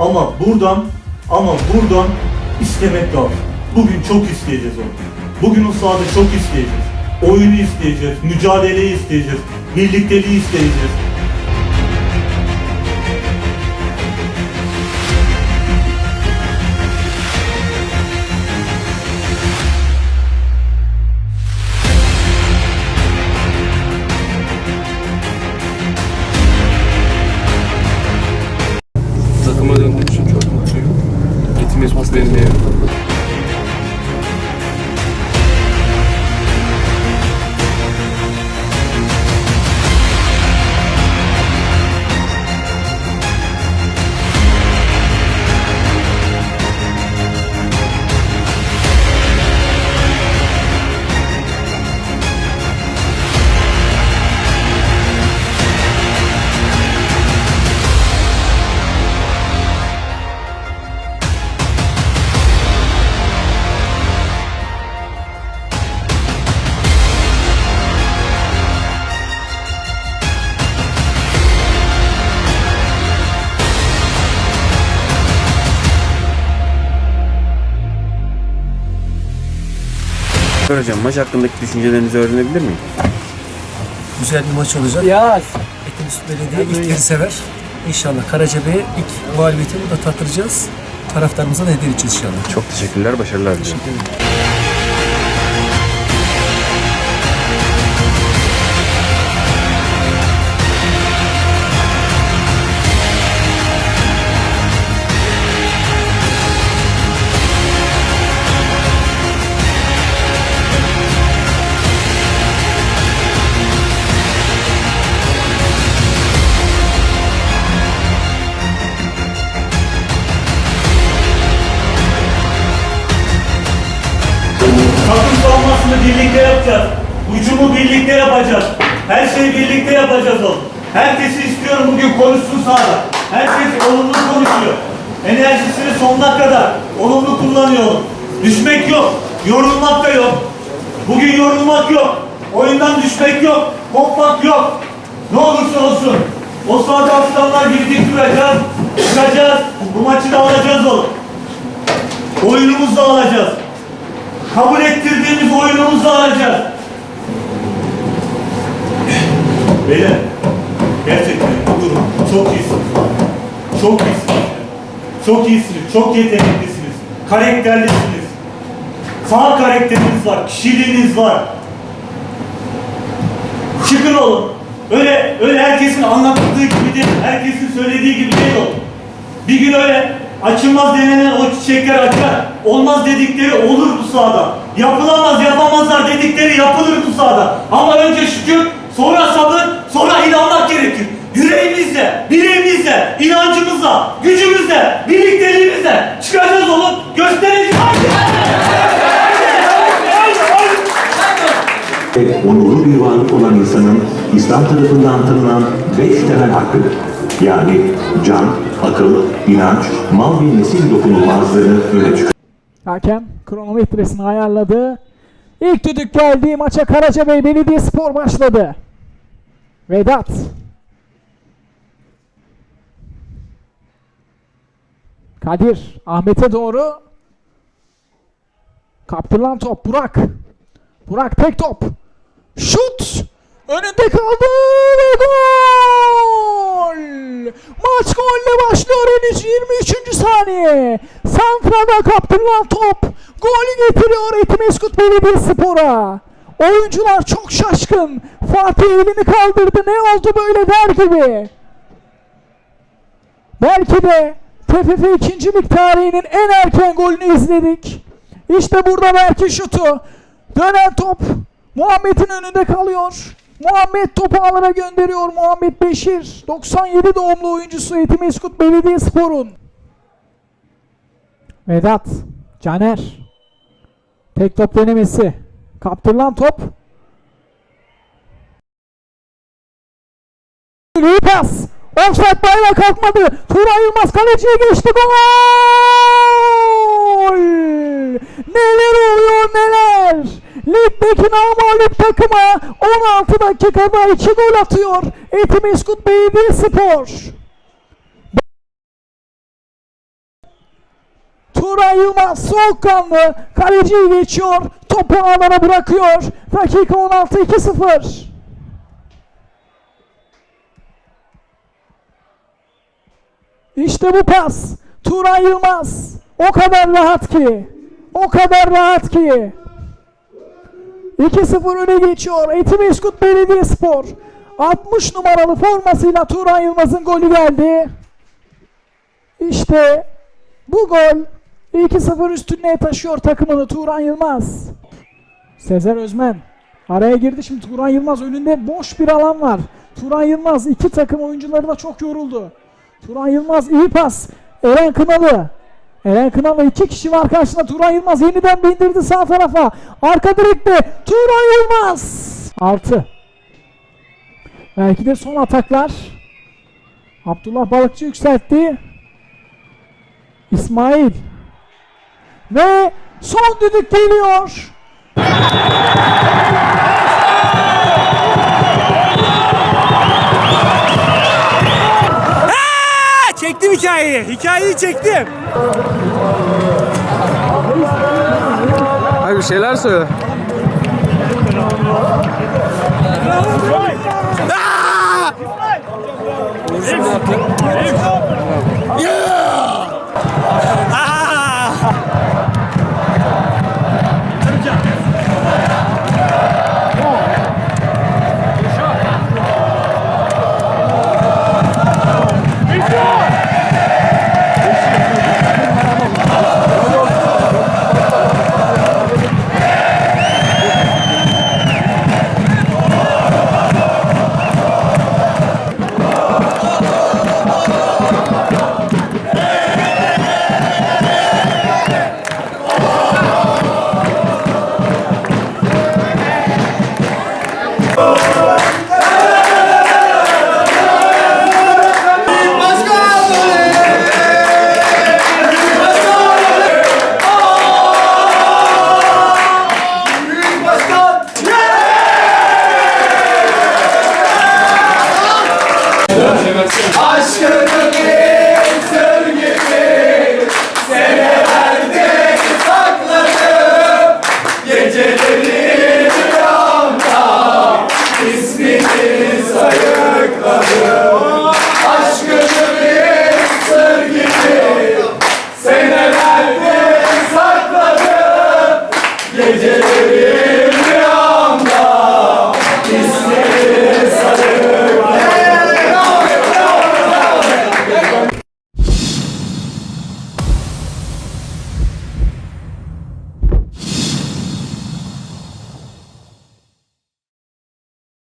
Ama buradan ama buradan istemek lazım. Bugün çok isteyeceğiz onu. Bugün o sahada çok isteyeceğiz. Oyunu isteyeceğiz, mücadeleyi isteyeceğiz, birlikteliği isteyeceğiz. Gitmez bu Hocam maç hakkındaki düşüncelerinizi öğrenebilir miyim? Güzel bir maç olacak. Ya Etimiz Belediye ilk yeri sever. İnşallah Karacabey'e ilk galibiyeti burada tattıracağız. Taraftarımıza da hediye edeceğiz inşallah. Çok teşekkürler, başarılar diliyorum. Takım yapacağız. Hücumu birlikte yapacağız. Her şeyi birlikte yapacağız oğlum. Herkesi istiyorum bugün konuşsun sahada. Herkes olumlu konuşuyor. Enerjisini sonuna kadar olumlu kullanıyor. Düşmek yok. Yorulmak da yok. Bugün yorulmak yok. Oyundan düşmek yok. Kopmak yok. Ne olursa olsun. O sahada aslanlar gibi dik duracağız. Çıkacağız. Bu maçı da alacağız oğlum. Oyunumuzu da alacağız kabul ettirdiğimiz oyunumuzu alacağız. Beyler, gerçekten bu durum çok iyisiniz. Çok iyisiniz. Çok iyisiniz, çok yeteneklisiniz. Karakterlisiniz. Sağ karakteriniz var, kişiliğiniz var. Çıkın oğlum. Öyle, öyle herkesin anlattığı gibi değil, herkesin söylediği gibi değil oğlum. Bir gün öyle açılmaz denenen o çiçekler açar. Olmaz dedikleri olur bu sahada. Yapılamaz yapamazlar dedikleri yapılır bu sahada. Ama önce şükür, sonra sabır, sonra inanmak gerekir. Yüreğimizle, bileğimizle, inancımızla, gücümüzle, birlikteliğimizle çıkacağız oğlum. Göstereceğiz. Onurlu bir varlık olan insanın İslam tarafından tanınan beş temel hakkıdır. Yani can, akıl, inanç, mal ve nesil dokunulmazlığını öne çıkarır. hakem kronometresini ayarladı. İlk düdük geldi. Maça Karacabey Belediyespor başladı. Vedat. Kadir Ahmet'e doğru. Kaptırılan top Burak. Burak tek top. Şut. Önünde kaldı ve gol. Saniye. Santra'da kaptırılan top. Golü getiriyor Etimeskut Belediyespor'a. Oyuncular çok şaşkın. Fatih elini kaldırdı. Ne oldu böyle der gibi. Belki de TFF 2. Lig tarihinin en erken golünü izledik. İşte burada belki şutu. Dönen top Muhammed'in önünde kalıyor. Muhammed topu alana gönderiyor. Muhammed Beşir 97 doğumlu oyuncusu Etimeskut Belediyespor'un. Vedat Caner Tek top denemesi. Kaptırılan top. İyi pas. Offside bayrağı kalkmadı. Turay Yılmaz kaleciye geçti. Gol! Neler oluyor neler? Ligdeki namalip takıma 16 dakikada 2 gol atıyor. Etimeskut Belediyespor. Turan Yılmaz soğukkanlı. Kaleciyi geçiyor. Topu ağlara bırakıyor. Dakika 16 2-0. İşte bu pas. Turan Yılmaz. O kadar rahat ki. O kadar rahat ki. 2-0 öne geçiyor. Etimeskut Belediyespor. 60 numaralı formasıyla Turan Yılmaz'ın golü geldi. İşte bu gol 2-0 üstünlüğe taşıyor takımını Turan Yılmaz. Sezer Özmen araya girdi şimdi Turan Yılmaz önünde boş bir alan var. Turan Yılmaz iki takım oyuncuları da çok yoruldu. Turan Yılmaz iyi pas. Eren Kınalı. Eren Kınalı iki kişi var karşısında. Turan Yılmaz yeniden bindirdi sağ tarafa. Arka direkte Turan Yılmaz. 6. Belki de son ataklar. Abdullah Balıkçı yükseltti. İsmail. Ve son düdük geliyor. Çektim hikayeyi. Hikayeyi çektim. Abi bir şeyler söyle. Geceleri